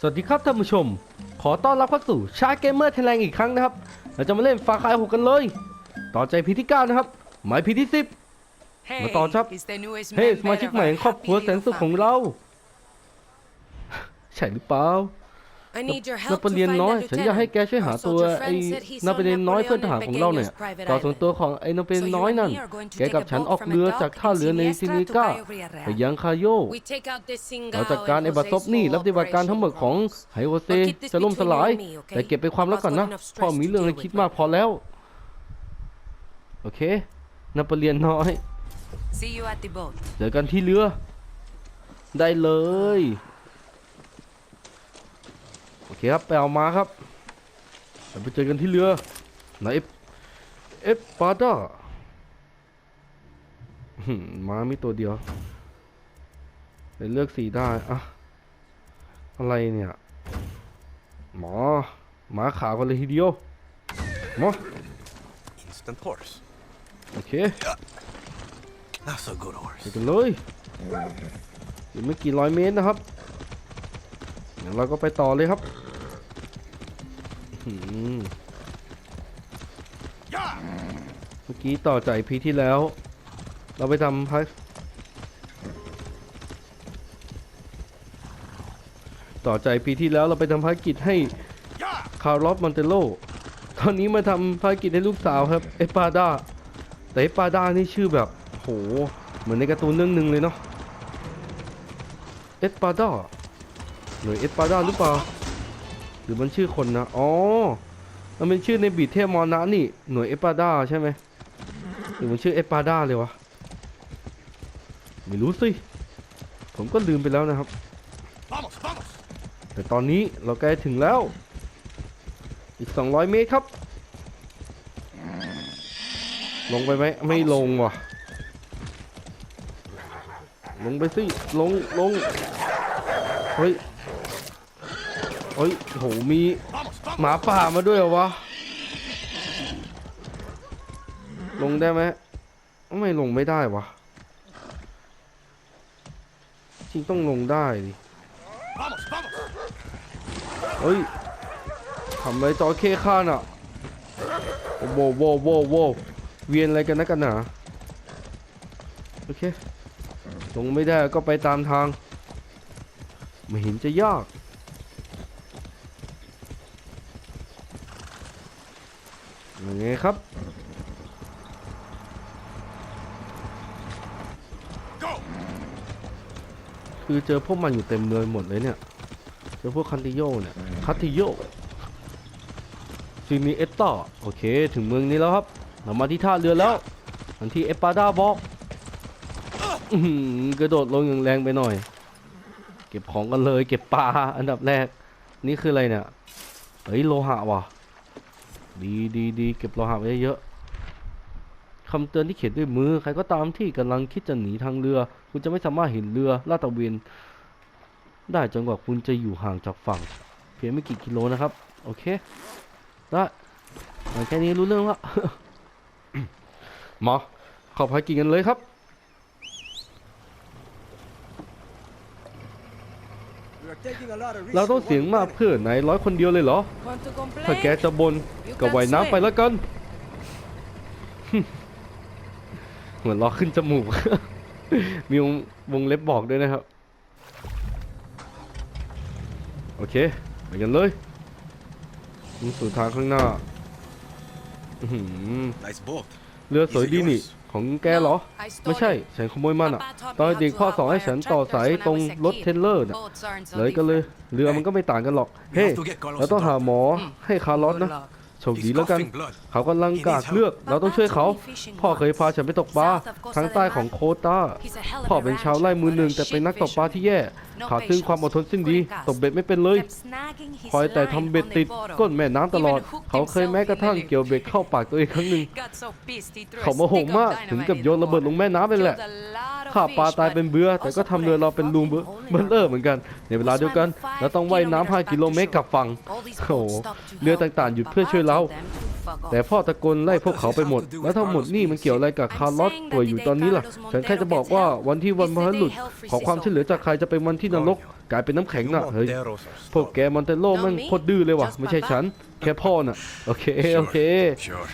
สวัสดีครับท่านผู้ชม ขอต้อนรับเข้าสู่ชาเกมเมอร์ไทยแลนด์อีกครั้งนะครับ เราจะมาเล่นฟาคายหกกันเลย ต่อใจพีที่ 9 นะครับ หมายพีที่ 10 มาต่อครับ เฮ้ยสมาชิกใหม่ของครอบครัวแสนสุขของเรา ใช่หรือเปล่า นักเรียนน้อยฉันอยากให้แกช่วยหาตัวไอ้นักเรียนน้อยเพื่อนทหารของเราเนี่ยต่อส่วนตัวของไอ้นักเรียนน้อยนั่นแกกับฉันออกเรือจากท่าเรือในซินิก้าไปยังคาโยเราจัดการไอ้บัตรซบนี่และปฏิบัติการทั้งหมดของไฮโอเซจะล่มสลาย แต่เก็บไปนความลับก่อนนะพ่อมีเรื่องให้คิดมากพอแล้วโอเคนักเรียนน้อย See you at the boat. เจอกันที่เรือ ได้เลย โอเคครับไปเอามาครับเดี๋ยวไปเจอกันที่เรือไหนเอฟเอฟปาด้าหึ่มมามีตัวเดียวเดี๋ยวเลือกสีได้อะอะไรเนี่ยหมอหมาขาวกันเลยทีเดียวหมอ Instant horse. โอเค That's a good horse. ไปกันเลยอีกไม่กี่ร้อยเมตรนะครับเดี๋ยวเราก็ไปต่อเลยครับเมื่อกี้ต่อจากพีที่แล้ว เราไปทำพักต่อจากพีที่แล้วเราไปทำภารกิจให้คาร์ลอสมอนเตโล ตอนนี้มาทำภารกิจให้ลูกสาวครับ เอปาดา แต่เอปาดานี่ชื่อแบบโห เหมือนในการ์ตูนเรื่องหนึ่งเลยเนาะ เอปาดา หน่วยเอสปาดาหรือเปล่า หรือมันชื่อคนนะ อ๋อ มันเป็นชื่อในบีเทมอนะนี่ หน่วยเอสปาดาใช่ไหมหรือมันชื่อเอสปาดาเลยวะ ไม่รู้สิ ผมก็ลืมไปแล้วนะครับ แต่ตอนนี้เราใกล้ถึงแล้ว อีก 200 เมตรครับ ลงไปไหม ไม่ลงว่ะ ลงไปสิ ลง ลง เฮ้ย เฮ้ยโหมีหมาป่ามาด้วยเหรอวะ ลงได้ไหมไม่ลงไม่ได้วะจริงต้องลงได้ดิเฮ้ยทำอะไรจอเคข้าน่ะโอ้โหโวโวโวเวียนอะไรกันนะกันหนาโอเคลงไม่ได้ก็ไปตามทาง ไม่เห็นจะยาก ยังไง ครับ Go. คือเจอพวกมันอยู่เต็มเมืองหมดเลยเนี่ย เจอพวกคันติโยเนี่ย คันติโยซีนีเอตตาโอเค ถึงเมืองนี้แล้วครับ เรามาที่ท่าเรือแล้ว อันที่เอปปาดาบอกอื้อหือกระโดดลงอย่างแรงไปหน่อย เก็บของกันเลย เก็บปลาอันดับแรก นี่คืออะไรเนี่ย เฮ้ยโลหะว่ะ ดีดีดีเก็บโลหะไว้เยอะคำเตือนที่เขียนด้วยมือ ใครก็ตามที่กำลังคิดจะหนีทางเรือ คุณจะไม่สามารถเห็นเรือลาดตระเวนได้จนกว่าคุณจะอยู่ห่างจากฝั่ง เพียงไม่กี่กิโลนะครับ โอเคได้เอาแค่นี้รู้เรื่องละมาข้าภารกิจกันเลยครับ เราต้องเสียงมากเพื่อนายร้อยคนเดียวเลยเหรอ Want to ถ้าแก complain? จะบนก็ว่ายน้ำไปแล้วกัน เหมือนล้อขึ้นจมูก มีวงวงเล็บบอกด้วยนะครับ โอเค ไปกันเลยมุ่งสู่ทางข้างหน้าอื้อหือ Nice boat. เรือสวยดีนี่ ของแกเหรอ No, I stole ไม่ใช่ it. ฉันขโมยมันอะ Papa taught me ตอน how เด็ก to พ่อสอนให้ hotwire ฉันต่อ tractors สาย when I ตรง was a รถ kid. เทรลเลอร์น่ะ Boats aren't so เลยก็เลย different. เรือมันก็ไม่ต่างกันหรอก เฮ้ have to get Carlos เราต้อง a หา doctor. หมอให้คาร์ลอส Good นะ luck. โชคดีแล้วกัน coughing blood. เขากำลังกากเลือดเราต้องช่วยเขา พ่อเคยพาฉันไปตกปลาทางใต้ของโคตา He's a hell of พ่อ a เป็นชาวไร่ rancher, มือหนึ่ง but a แต่เป็นนักตก shit ปลา fisher. ที่แย่ No ขาดซึ่งความอดทนซึ่งดี patience. ตกเบ็ดไม่เป็นเลย Kept snagging his คอยแต่ line ทำเบ็ด on ติด the bottom. ก้นแม่น้ำตลอด Even hooked เขาเคย himself แม้กระทั่ง in the เกี่ยวเบ็ดเข้าปากตัวเองครั้งหนึ่ง Got so pissed he threw a เขาโมโห stick of มากถึงกับ dynamite โย in น the ระเบิดลง water. แม่น้ำไปแหละ Killed a lot of ฆ่าปลา fish, ตาย but เป็นเบื่อแต่ก็ also ทำเรือเราเป็นรูเบอ put a เบอร์เลอร์เหมือนกัน ในเวลาเดียวกันเราต้องว่ายน้ำ5กิโลเมตรกลับฝั่ง All these โอ้โห boats stopped to เรือ help, ต่างๆหยุด but เพื่อช่วยเรา Papa told them to fuck off. แต่พ่อตะโกนไล่พวกเขาไปหมด แล้วทั้งหมดนี่มันเกี่ยวอะไรกับคาร์ลอสป่วยอยู่ตอนนี้ล่ะ ฉันแค่จะบอกว่าวันที่วันพฤหัสขอความช่วยเหลือจากใครจะเป็นวันที่นรก กลายเป็นน้ำแข็งน่ะ เฮ้ย Monteros are พวกแกมอนเตโลมันโคตรดื้อเลยว่ะ ไม่ใช่ฉัน แค่พ่อน่ะ โอเค โอเค Sure.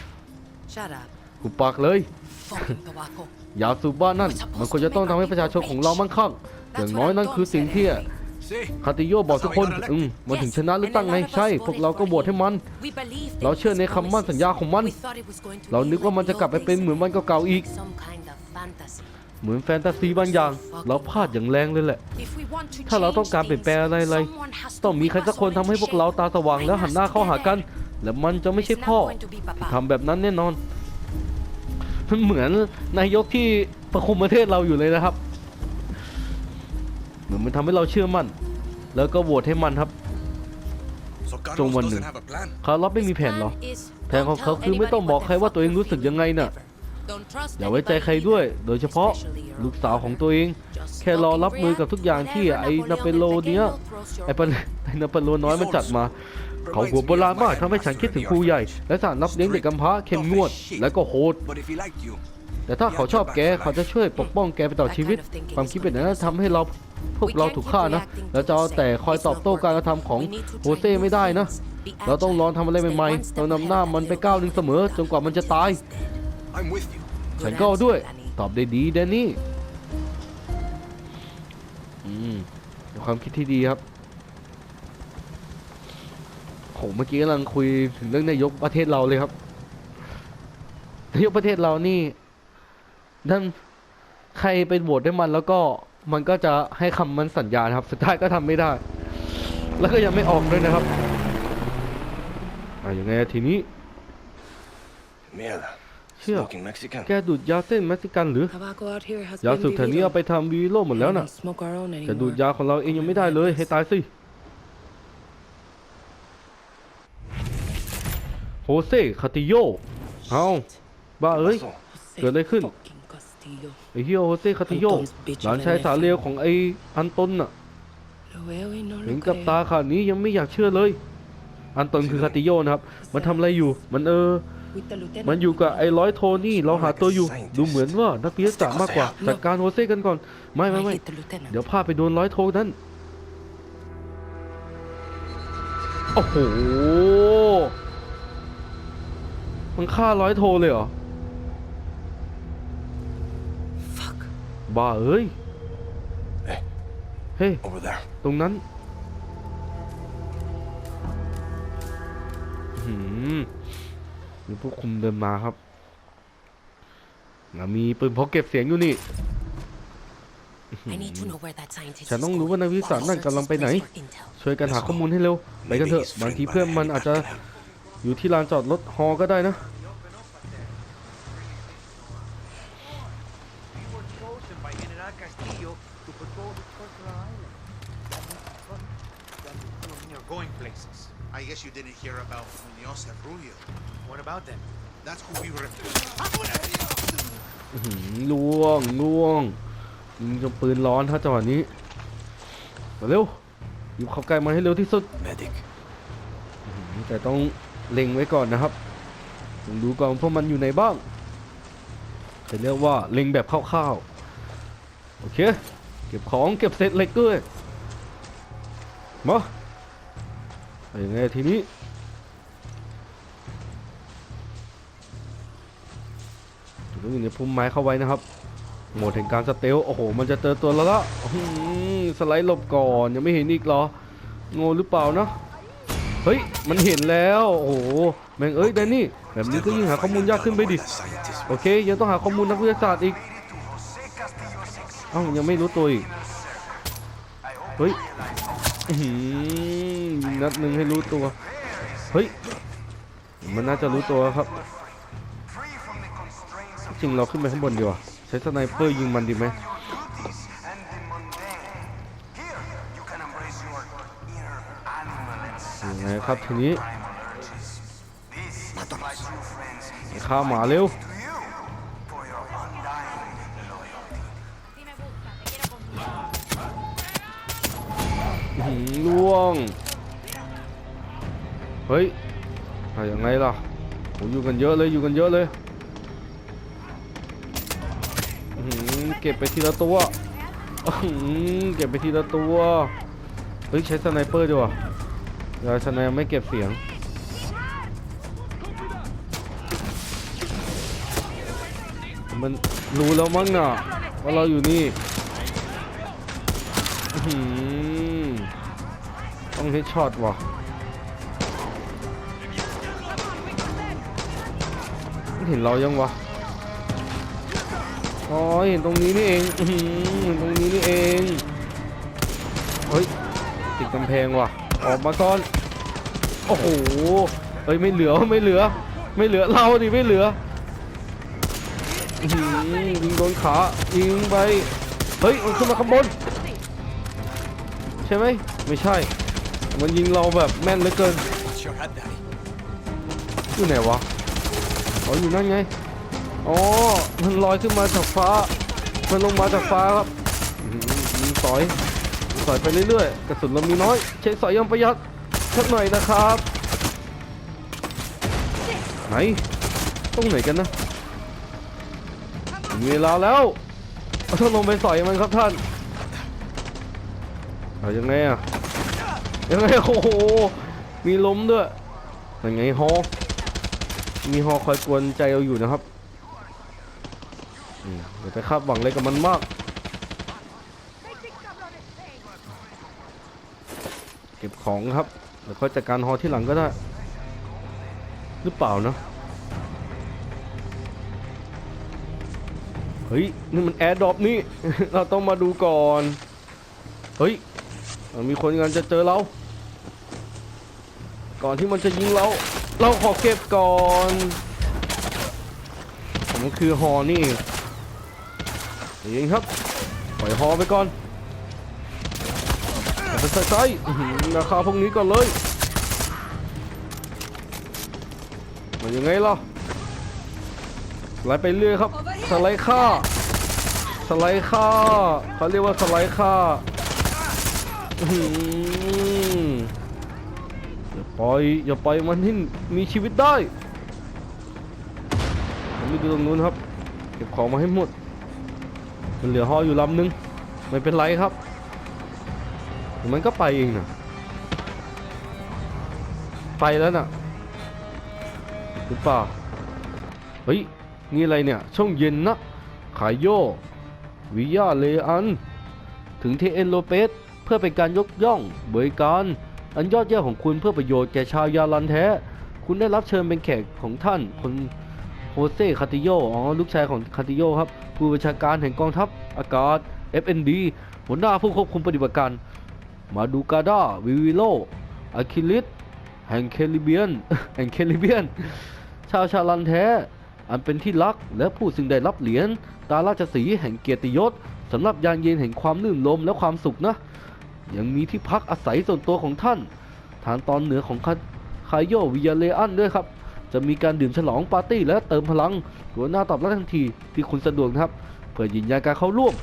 Shut up. กูปากเลย Fucking tobacco. ยาสูบบ้านนั่น มันควรจะต้องทำให้ประชาชนของเรามั่งคั่งอย่างน้อยนั่นคือสิ่งที่ See? คาติโยบอกทุกคนอืมมันถึงชนะหรือตั้งไงใช่ พวกเราก็โหวตให้มัน We believed เราเชื่อในคำมั่นสัญญาของมัน We thought it was going to เรา be นึกว่ามันจะกลับไปเป็นเหมือนวันเก่าๆอีก some kind of fantasy. เหมือนแฟนตาซีบางอย่าง เราพลาดอย่างแรงเลยแหละ If we want to ถ้าเราต้องการเปลี่ยนแปลงอะไรเลย someone has to ต้องมีใครสักคนทำให้พวกเราตาสว่างแล้วหันหน้าเข้าหากัน และมันจะไม่ใช่พ่อที่ทำแบบนั้นแน่นอนมันเหมือนนายกที่ประคุมประเทศเราอยู่เลยนะครับเหมือนมันทำให้เราเชื่อมั่น แล้วก็โหวตให้มันครับ So Carlos Trong one doesn't nữa. have a plan. คาร์ลอสไม่มีแผนเหรอแผนของเขาคือไม่ต้องบอกใครว่าตัวเองรู้สึกยังไงน่ะ อย่าไว้ใจใครด้วย โดยเฉพาะลูกสาวของตัวเอง แค่รอรับมือกับทุกอย่างที่ไอ้นาเปโลเนี้ยไอ้ปะไอ้นาเปโลน้อยมันจัดมา เขาหัวโบราณมากทำให้ฉันคิดถึงครูใหญ่ และสารรับเลี้ยงเด็กกำพร้าเข้มงวด และก็โหด But if he liked you, แต่ถ้าเขาชอบแกเขาจะช่วยปกป้องแกไปตลอดชีวิต ความคิดแบบนั้นทำให้เรา พวกเราถูกฆ่านะแล้วจะเอาแต่คอยตอบโต้การกระทำของโฮเซ่ไม่ได้นะ เราต้องลองทำอะไรใหม่ๆ เรานำหน้ามันไปก้าวหนึ่งเสมอ จนกว่ามันจะตาย I'm with you. ฉันก็เอาด้วย ตอบได้ดีแดนนี่อืมเป็นความคิดที่ดีครับโหเมื่อกี้กำลังคุยถึงเรื่องนายกประเทศเราเลยครับ นายกประเทศเรานี่นั่นใครเป็นโหวตให้มันแล้วก็ มันก็จะให้คำมันสัญญานะครับ สุดท้ายก็ทำไม่ได้ แล้วก็ยังไม่ออกด้วยนะครับอะยังไงทีนี้ Mierda. Sure. Smoking Mexican. แกดูดยาเส้นเม็กซิกันหรือ Tobacco out here has ยา been สูบแถวนี้เอาไปทำวีโร่หมดแล้วน่ะ We don't smoke our own จะดูด anymore. ยาของเราเองยังไม่ได้เลยให้ตายสิโฮเซ่คาติโย เอาบ้าเอ้ย Pasó. เกิดอะไรขึ้น Fucking Castillo. ไอ้เฮียโฮเซ่คาติโยหลานชายสาเลวของไอ้อันตนน่ะ Lo veo y no เห็น lo กับตา creo. ขนาดนี้ยังไม่อยากเชื่อเลย อันตนคือคาติโยนะครับ มันทำอะไรอยู่ มันเออ With the lieutenant. มันอยู่กับไอ้ร้อยโทนี่เราหาตัวอยู่ ดูเหมือนว่านักวิทยาศาสตร์มากกว่าจัดการโฮเซ่กันก่อน ไม่ไม่ I ไม่ hate the lieutenant. เดี๋ยวพาไปโดนร้อยโทนั้นโอ้โห มันฆ่าร้อยโทเลยเหรอ บ้าเอ้ย Hey, เฮ้ย over there. ตรงนั้นอื้อหืมมีผู้คุมเดินมาครับแล้วมีปืนพกเก็บเสียงอยู่นี่ I need to know where that scientist ฉัน is ต้องรู้ going. ว่านักวิทยาศาสตร์นั่นกำลังไปไหน Place for intel. ช่วยกันหาข้อมูลให้เร็ว ไปกันเถอะ บางทีเพื่อนมันอาจจะอยู่ที่ลานจอดรถฮอก็ได้นะ guess you didn't hear about Munoz and Rubio. What about them? That's who we were. อื้อหือล่วงล่วงยิงจนปืนร้อนถ้าจังหวะนี้มาเร็วอยู่เข้าใกล้มาให้เร็วที่สุด Medic. แต่ต้องเล็งไว้ก่อนนะครับต้องดูก่อนพวกมันอยู่ไหนบ้างจะเรียกว่าเล็งแบบคร่าวๆโอเค เก็บของเก็บเศษเหล็กด้วยมาเอย่างไงทีนี้ต้องอยู่ในพุ่มไม้เข้าไว้นะครับโหมดแห่งการสเตลโอ้โห มันจะเจอตัวแล้วละสไลด์หลบก่อนยังไม่เห็นอีกเหรอโง่หรือเปล่านะเฮ้ย มันเห็นแล้ว โอ้โห แม่งเอ้ยแดนนี่ แบบนี้ก็ยิ่งหาข้อมูลยากขึ้นไปดิ โอเค ยังต้องหาข้อมูลนักวิทยาศาสตร์อีกเอ้ายังไม่รู้ตัวอีก เฮ้ย นัดหนึ่งให้รู้ตัว เฮ้ย มันน่าจะรู้ตัวครับ จริงเราขึ้นไปข้างบนดีกว่าใช้สไนเปอร์ยิงมันดีไหมยังไงครับทีนี้ฆ่าหมาเร็วล่วง เฮ้ยอะยังไงล่ะโอ้อยู่กันเยอะเลยอยู่กันเยอะเลยเก็บไปทีละตัวเก็บไปทีละตัว เฮ้ยใช้สไนเปอร์ดีกว่าเวลาสไนไม่เก็บเสียง มันรู้แล้วมั้งน่ะว่าเราอยู่นี่ต้องเฮดช็อตว่ะ เห็นเรายังวะอ๋อเห็นตรงนี้นี่เองเห็นตรงนี้นี่เองเฮ้ยติดกำแพงว่ะ ออกมาก่อนโอ้โหเฮ้ยไม่เหลือไม่เหลือ ไม่เหลือเราดิไม่เหลือหือยิงโดนขายิงไปเฮ้ยมันขึ้นมาข้างบนใช่ไหมไม่ใช่ มันยิงเราแบบแม่นเหลือเกินอยู่ไหนวะ อ๋ออยู่นั่นไง อ๋อมันลอยขึ้นมาจากฟ้า มันลงมาจากฟ้าครับยิงสอยสอยไปเรื่อยๆ กระสุนเรามีน้อย ใช้สอยอยังประหยัดสักหน่อยนะครับ ไหนตรงไหนกันนะมีเวลาแล้วเอาท่านลงไปสอยมันครับท่านเอายังไงอะยังไงโอ้โหมีล้มด้วยยังไงฮอ มีฮอคอยกวนใจเราอยู่นะครับอืมอย่าไปคาดหวังอะไรกับมันมากเก็บของครับแล้วค่อยจัดการฮอที่หลังก็ได้ หรือเปล่านะเฮ้ยนี่มันแอร์ดรอปนี่ เราต้องมาดูก่อน เฮ้ยมันมีคนงานจะเจอเรา ก่อนที่มันจะยิงเรา เราขอเก็บก่อน ผมคือฮอนี่เองครับ ปล่อยฮอไปก่อนไปใส่ใจอื้อหือราคาพวกนี้ก่อนเลยมันยังไงล่ะสไลด์ไปเรื่อยครับ สไลด์ค่าสไลด์ค่าเขาเรียกว่าสไลด์ค่าอื้อหืออย่า ปล่อยอย่าปล่อยมันที่มีชีวิตได้ผมไปดูตรงนู้นครับ เก็บของมาให้หมด มันเหลือฮออยู่ลำนึง ไม่เป็นไรครับมันก็ไปเองนะไปแล้วน่ะหรือเปล่าเฮ้ย นี่อะไรเนี่ย ช่องเย็นนะ ขายโย วิยาเลอัน ถึงเทเอนโลเปส เพื่อเป็นการยกย่องบริการ อันยอดเยี่ยมของคุณเพื่อประโยชน์แก่ชาวยาลันแท้ คุณได้รับเชิญเป็นแขกของท่านคนโฮเซ่คาติโย อ๋อ ลูกชายของคาติโยครับ ผู้บัญชาการแห่งกองทัพอากาศ FND หัวหน้าผู้ควบคุมปฏิบัติการ มาดูกาดาวิวิโลอะคิลิสแห่งแคริเบียน แห่งแคริเบียน ชาวชาลันแท้ อันเป็นที่รักและผู้ซึ่งได้รับเหรียญตาราชสีแห่งเกียรติยศสำหรับยานเย็นแห่งความลื่นลมและความสุขนะ ยังมีที่พักอาศัยส่วนตัวของท่าน ทางตอนเหนือของคาคายโยวิยาเลอันด้วยครับ จะมีการดื่มฉลองปาร์ตี้และเติมพลังหัวหน้าตอบรับทันทีที่คุณสะดวกนะครับ เพื่อยืนยันการเข้าร่วม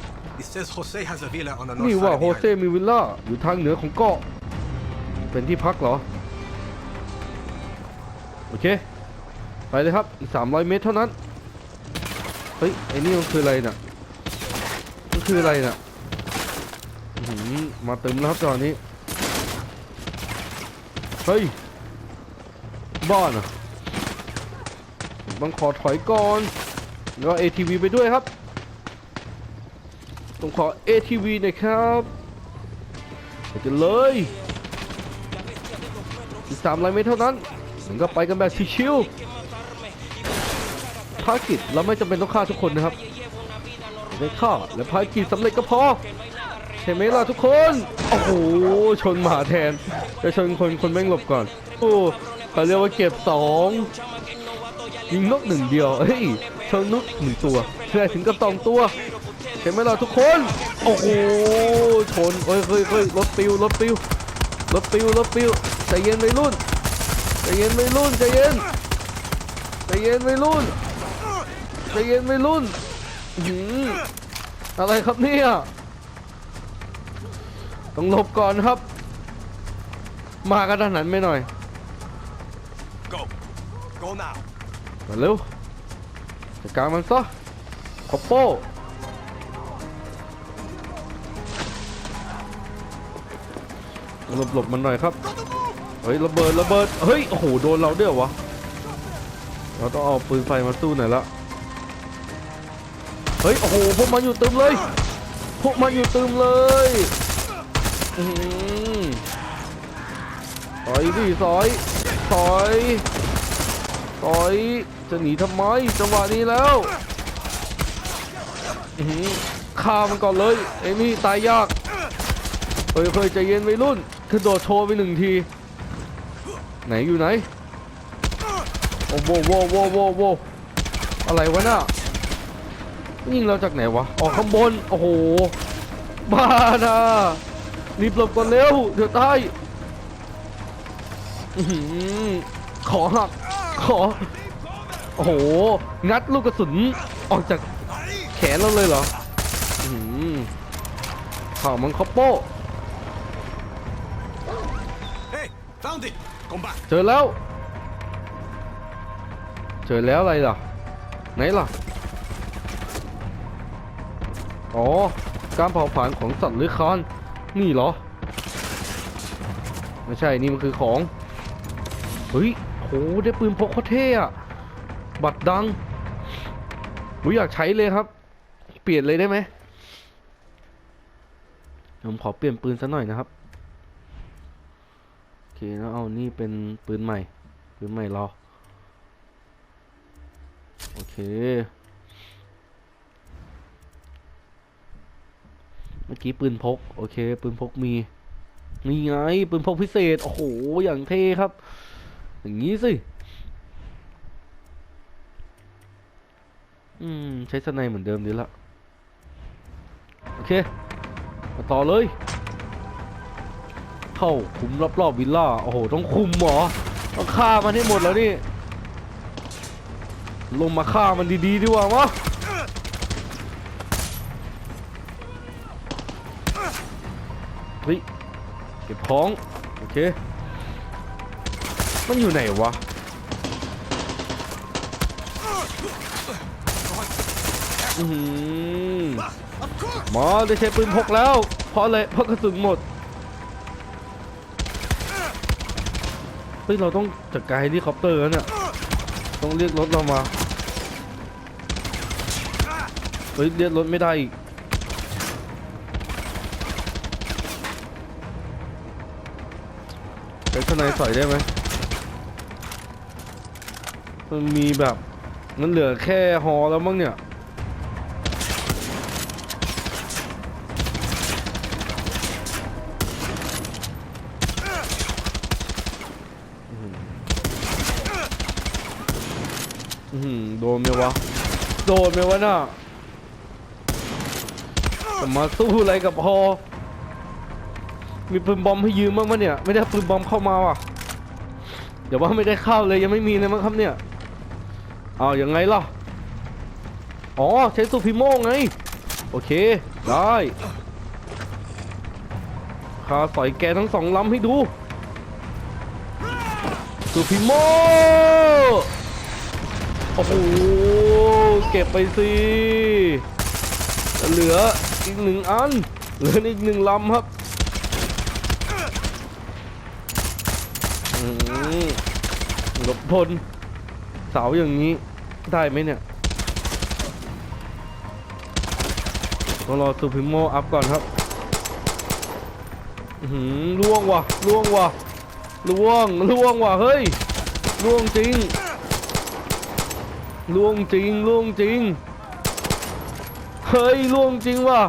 It says Jose has a villa on the นี่ north ว่า side โฮ of the เซ island. มีวิลล่าอยู่ทางเหนือของเกาะ เป็นที่พักเหรอ โอเค ไปเลยครับ อีก 300 เมตรเท่านั้น เฮ้ย ไอ้นี่มันคืออะไรน่ะมันคืออะไรน่ะอื้อหือ มาเต็มแล้วครับจอนี้ เฮ้ย บ้านอะต้องขอถอยก่อนแล้ว ATV ไปด้วยครับ ต้องขอ ATV น่อยครับไปกันเลยอีกสามร้อยเมตรเท่านั้นมันก็ไปกันแบบชิวๆภารกิจเราไม่จำเป็นต้องฆ่าทุกคนนะครับได้ฆ่าและภารกิจสำเร็จก็พอ ใช่ไหมล่ะทุกคน โอ้โห ชนหมาแทนจะชนคนคนแม่งหลบก่อน โอ้เขาเรียกว่าเก็บสองยิงนกหนึ่งเดียว เฮ้ย ชนนกหนึ่งตัวเพื่อถึงกับสองตัวเห็นไหมล่ะทุกคน โอ้โห ชนเฮ้ยเฮ้ยเฮ้ยรถปิว รถปิว รถปิว รถปิว ใจเย็นวัยรุ่น ใจเย็นวัยรุ่น ใจเย็น ใจเย็นวัยรุ่น ใจเย็นวัยรุ่นหืออะไรครับเนี่ย ต้องหลบก่อนครับ มากันทางนั้นไม่หน่อย Go. Go now. มาเร็วจัดการมันซะคอปโป้หลบหลบมันหน่อยครับ เฮ้ยระเบิดระเบิด เฮ้ยโอ้โหโดนเราด้วยเหรอวะ เราต้องเอาปืนไฟมาสู้หน่อยละ เฮ้ยโอ้โหพวกมันอยู่เตึมเลย พวกมันอยู่เตึมเลย อื้อหือถอยดิถอยถอยถอยจะหนีทำไมจังหวะนี้แล้วอื้อหือฆ่ามันก่อนเลยไอ้นี่ตายยากเฮ้ยเคยใจเย็นวัยรุ่นกระโดดโชว์ไปหนึ่งที ไหนอยู่ไหนโอ้โหโว้โว้โว้โว้อะไรวะน่ะยิงเราจากไหนวะออกข้างบน โอ้โห บ้านะ รีบหลบก่อนเร็วเดี๋ยวตายอื้อหือขอหักขอ โอ้โห งัดลูกกระสุนออกจากแขนเราเลยเหรออื้อหือข่าวมันคอปโป้ Hey, found it. Come back. เจอแล้ว เจอแล้วอะไรล่ะ ไหนล่ะ อ๋อ การเผาผลาญของสัตว์เลื้อยคลาน นี่เหรอ ไม่ใช่ นี่มันคือของ เฮ้ยโหได้ปืนพกโคตรเท่อะบัตรดังผมอยากใช้เลยครับ เปลี่ยนเลยได้ไหมผมขอเปลี่ยนปืนซะหน่อยนะครับ โอเคแล้วเอานี่เป็นปืนใหม่ ปืนใหม่รอ โอเค มื่อกี้ปืนพก โอเค ปืนพกมีนี่ไงปืนพกพิเศษ โอ้โห อย่างเท่ครับ อย่างนี้สิ อืม ใช้สไนเหมือนเดิมดีละ โอเค มาต่อเลย เข้าคุมรอบๆวิลล่า โอ้โห ต้องคุมเหรอ ต้องฆ่ามันให้หมดแล้วนี่ ลงมาฆ่ามันดีๆดีกว่าวะ ก็บของ โอเค มันอยู่ไหนวะอือหือหมอได้ใช้ปืนพกแล้ว เพราะอะไรเพราะกระสุนหมดเฮ้ยเราต้องจัดการเฮลิคอปเตอร์แล้วเนี่ยต้องเรียกรถเรามาเฮ้ยเรียกรถไม่ได้อีก ใช้ทนายสอยได้ไหมมันมีแบบมันเหลือแค่ฮอแล้วมั้งเนี่ยอือหือโดนไหมวะ โดนไหมวะน่ะจะมาสู้อะไรกับฮอ มีปืนบอมให้ยืมบ้างปะเนี่ย ไม่ได้ปืนบอมเข้ามาว่ะเดี๋ยวว่าไม่ได้เข้าเลยยังไม่มีเลยมั้งครับเนี่ยเอาอย่างไงล่ะ อ๋อใช้ซูพิโมไง โอเค ได้ข้าสอยแกทั้งสองลำให้ดูซูพิโมโอ้โห เก็บไปสิเหลืออีกหนึ่งอัน เหลืออีกหนึ่งลำครับอืม หลบพลเสาอย่างนี้ได้ไหมเนี่ยต้องรอซูพิโมอัพก่อนครับหือล่วงว่ะล่วงว่ะล่วงล่วงว่ะเฮ้ยล่วงจริงล่วงจริงล่วงจริงเฮ้ยล่วงจริงว่ะ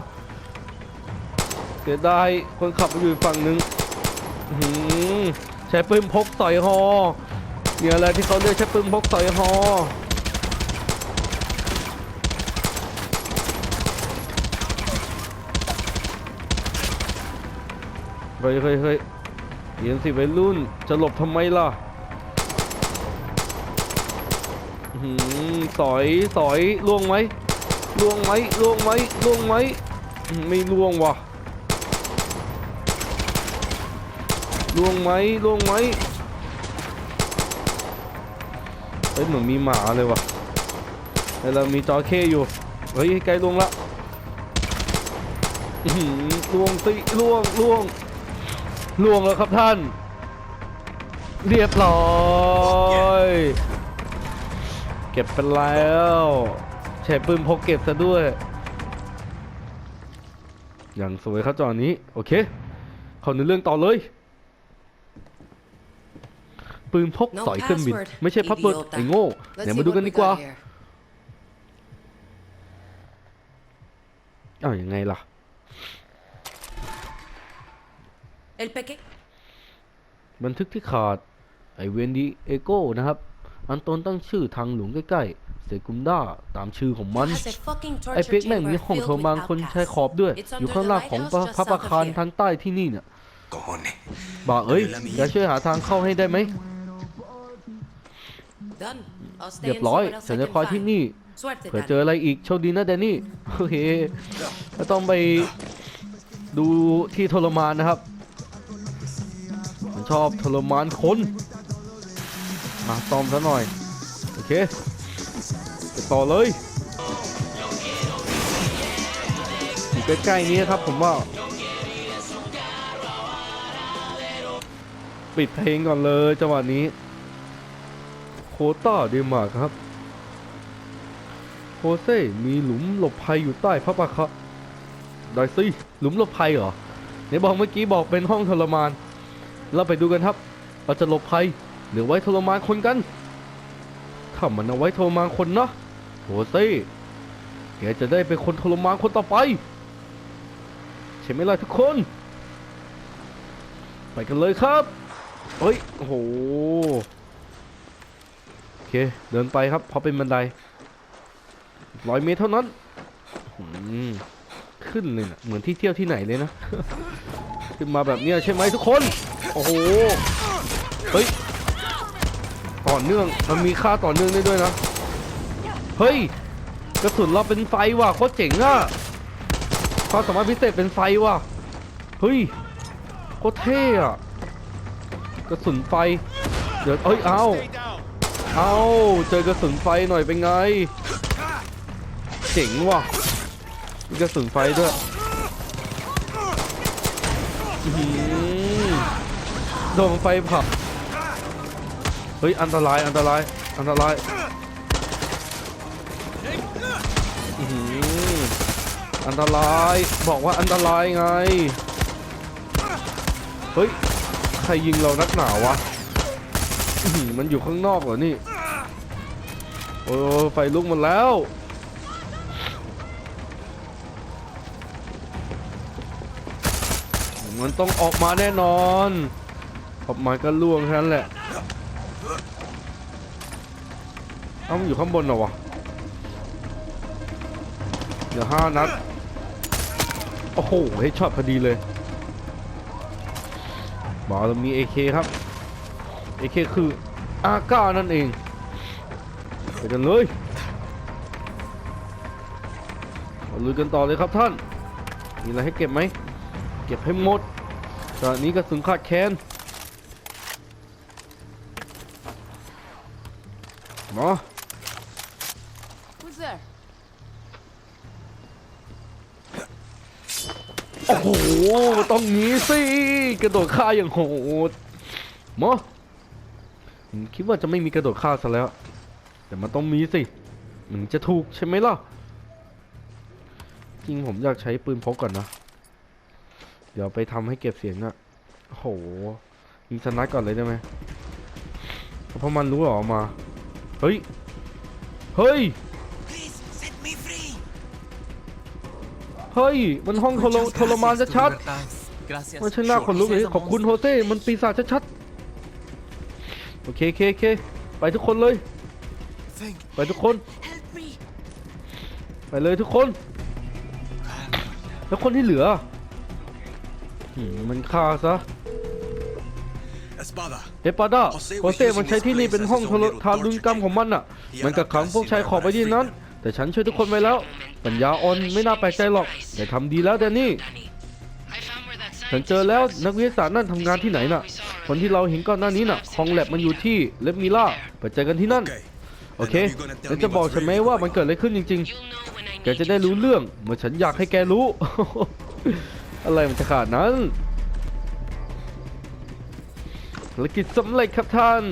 เสียดายคนขับอยู่ฝั่งหนึ่ง ใช้ปืนพกสอยฮอเนี่ยอะไรที่เขาเรียกใช้ปืนพกสอยฮอเฮ้ยเฮ้ยเฮ้ยเย็นสิวัยรุ่น จะหลบทำไมล่ะหือสอยสอยล่วงไหมล่วงไหมล่วงไหมล่วงไหมไม่ล่วงว่ะ ล่วงไหมล่วงไหมเฮ้ยเหมือนมีหมาเลยวะแต่เรามีจอเข้อยู่ เฮ้ยใกล้ลวงละล่วงสิล่วงล่วงล่วงแล้วครับท่าน เรียบร้อยเก็บไปแล้วใช้ปืนพกเก็บซะด้วย อย่างสวยครับจอนี้ โอเค เข้าในเรื่องต่อเลย ปืนพก No สอยเครื่องบิน password, ไม่ใช่พับเบิร์ด idiota. ไอ้โง่ไหน Let's มา see ดู what กัน we ดีกว่า got here. อ้าวยังไงล่ะ El peque. บันทึกที่ขาดไอเวนดีเอโก้นะครับ อันตนตั้งชื่อทางหลวงใกล้ๆ เซกุมด้าตามชื่อของมัน Has a fucking ไอ torture เปียกแม่งมี chamber ห้อง filled ทรมาน with คนชาย outcasts. ขอบด้วย It's อยู่ under ข้าง the ล่างของ lighthouse พระ just พระประ south of คาร here. ทางใต้ที่นี่เนี่ย Cojones. บ่าเอ้ยแกช่วยหาทางเข้าให้ได้ไหม Done. I'll stay เรียบ and ร้อย see what else ฉัน I จะ can คอยที่ find. นี่ Suerte, เผื่อ Danny. เจออะไรอีกโชคดีนะแดนนี่โอเคก็ต้องไปดูที่ทรมานนะครับมันชอบทรมานคนมาตอมซะหน่อยโอเคไปต่อเลยอยู่ใกล้ๆนี้ครับผมว่าปิดเพลงก่อนเลยจังหวะนี้ โคต้าเดนมาร์กครับโฮเซ่มีหลุมหลบภัยอยู่ใต้พระปะคะได้สิหลุมหลบภัยเหรอไหนบอกเมื่อกี้บอกเป็นห้องทรมาน เราไปดูกันครับเราจะหลบภัยหรือไว้ทรมานคนกัน ถ้ามันเอาไว้ทรมานคนนะโฮเซ่แกจะได้เป็นคนทรมานคนต่อไป ใช่ไหมล่ะทุกคน ไปกันเลยครับ เฮ้ย โอ้โห เคเดินไปครับเพราะเป็นบันไดร้อยเมตรเท่านั้นขึ้นเลยนะเหมือนที่เที่ยวที่ไหนเลยนะ ขึ้นมาแบบเนี้ยใช่ไหมทุกคน โอ้โห เฮ้ย ต่อเนื่อง มันมีค่าต่อเนื่องได้ด้วยนะ เฮ้ย กระสุนเราเป็นไฟว่ะโคตรเจ๋งอะความสามารถพิเศษเป็นไฟว่ะ เฮ้ย โคตรเท่อะกระสุนไฟ เดี๋ยวเอ้ย เอา เอาเจอกระสุนไฟหน่อยเป็นไง เจ๋งว่ะมีกระสุนไฟด้วยโดนไฟเผับเฮ้ยอันตรายอันตรายอันตรายอันตรายบอกว่าอันตรายไง เฮ้ย ใครยิงเรานักหนาวะ มันอยู่ข้างนอกเหรอนี่โอ้ไฟลุกหมดแล้วมันต้องออกมาแน่นอนออกมาก็ล่วงแค่นั้นแหละเอ้ามันอยู่ข้างบนเหรอวะเดี๋ยวห้านัดโอ้โหเฮดช็อตพอดีเลยบอกเรามี AK ครับ AK คืออาก้านั่นเองไปกันเลยเอาลุยกันต่อเลยครับท่าน มีอะไรให้เก็บไหม เก็บให้หมดตอนนี้กระสุนขาดแคลนมา Who's there? โอ้โห ต้องงี้สิ กระโดดฆ่าอย่างโหดมา ผมคิดว่าจะไม่มีกระโดดฆ่าซะแล้ว แต่มันต้องมีสิมันจะถูกใช่ไหมล่ะ จริงผมอยากใช้ปืนพกก่อนนะ เดี๋ยวไปทำให้เก็บเสียงอะโอ้โหยิงสนัดก่อนเลยได้ไหมเพราะมันรู้เหรอมา เฮ้ย เฮ้ย Please set me free. เฮ้ย มันห้องทรทรมานชัดๆ Gracias. มันช่างน่าขนลุกเลยขอบคุณโฮเซ่ มันปีศาจชัดๆโอ เคโอเคโอเคไปทุกคนเลย Thank ไปทุกคน Help me. ไปเลยทุกคน แล้วคนที่เหลือหืมมันฆ่าซะ Espada. เอปาด้าโฮเซ่มันใช้ที่นี่เป็นห้องทรทารุณกรรมของมันอะ มันกักขังพวกชายขอบไปที่นั้น แต่ฉันช่วยทุกคนไว้แล้ว ปัญญาอ่อนไม่น่าแปลกใจหรอก แต่ทำดีแล้วแดนนี่ I found where that ฉันเจอแล้วนักวิทยาศาสตร์นั่นทำงานที่ไหนน่ะ คนที่เราเห็นก่อนหน้านี้น่ะห้องแลบมันอยู่ที่เลบมิล่าไปเจอกันที่นั่น Okay. โอเคแล้วจะบอกฉันไหมว่ามันเกิดอะไรขึ้นจริง You'll know when I ๆ need แกจะได้ you รู้ to. เรื่องเมื่อฉันอยากให้แกรู้ อะไรมันจะขาดนั้นภารกิจสำเร็จครับท่าน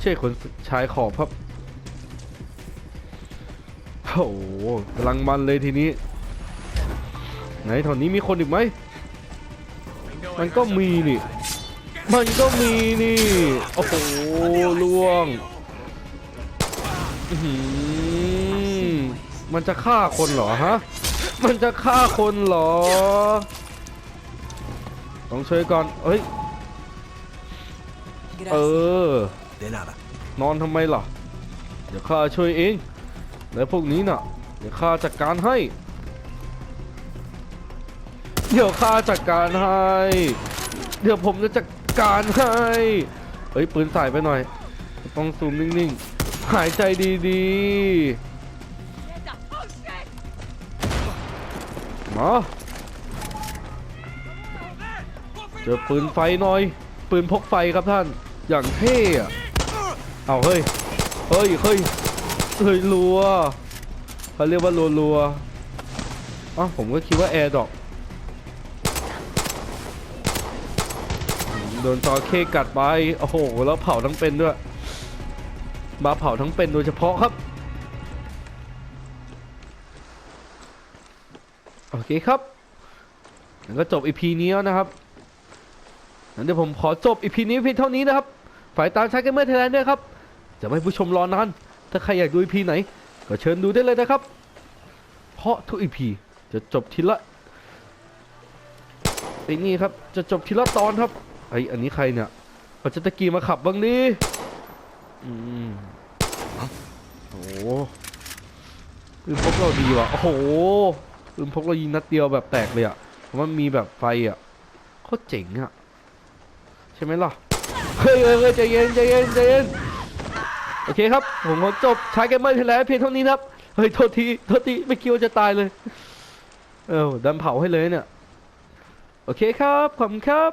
เช่คนชายขอบครับโอ้โหกำลังมันเลยทีนี้ ไหนแถวนี้มีคนอีกไหม มันก็มีนี่ มันก็มีนี่ โอ้โหล่วงมันจะฆ่าคนเหรอฮะ มันจะฆ่าคนเหรอ ต้องช่วยก่อนเอ้ย เออ นอนทำไมล่ะ เดี๋ยวข้าช่วยเอง แล้วพวกนี้น่ะ เดี๋ยวข้าจัดการให้ เดี๋ยวข้าจัดการให้ เดี๋ยวผมจะจัด การให้เฮ้ยปืนใส่ไปหน่อย ต้องซูมนิ่งๆ หายใจดีๆมาเจอปืนไฟหน่อย ปืนพกไฟครับท่าน อย่างเท่อะเอาเฮ้ย เฮ้ยเฮ้ยเฮ้ยรัวเขาเรียกว่ารัวรัวอ๋อผมก็คิดว่าแอร์ดอก โดนจอเคกัดไป โอ้โห แล้วเผาทั้งเป็นด้วย มาเผาทั้งเป็นโดยเฉพาะครับ โอเคครับงั้นก็จบ EP นี้แล้วนะครับงั้นเดี๋ยวผมขอจบ EP นี้เพียงเท่านี้นะครับ ฝ่ายตามใช้กันเมื่อไทยแลนด์ด้วยครับ จะไม่ผู้ชมรอนาน ถ้าใครอยากดู EP ไหน ก็เชิญดูได้เลยนะครับ เพราะทุก EP จะจบทีละไอ้นี่ครับ จะจบทีละตอนครับ ไออันนี้ใครเนี่ยเอาเจะตกีมาขับบ้างดิอืมโอ้โหปืนพกเราดีว่ะโอ้โหปืนพกเรายิงนัดเดียวแบบแตกเลยอะเพราะมันมีแบบไฟอะโคตรเจ๋งอะใช่ไหมล่ะเฮ้ยเฮ้ยเฮ้ยใจเย็นใจเย็นใจเย็นโอเคครับ ผมขอจบใช้เกมเมอร์ทีแล้วเพียงเท่านี้นะครับเฮ้ยโทษทีโทษทีไม่คิดว่าจะตายเลย เออดันเผาให้เลยเนี่ย โอเคครับ ขอบคุณครับ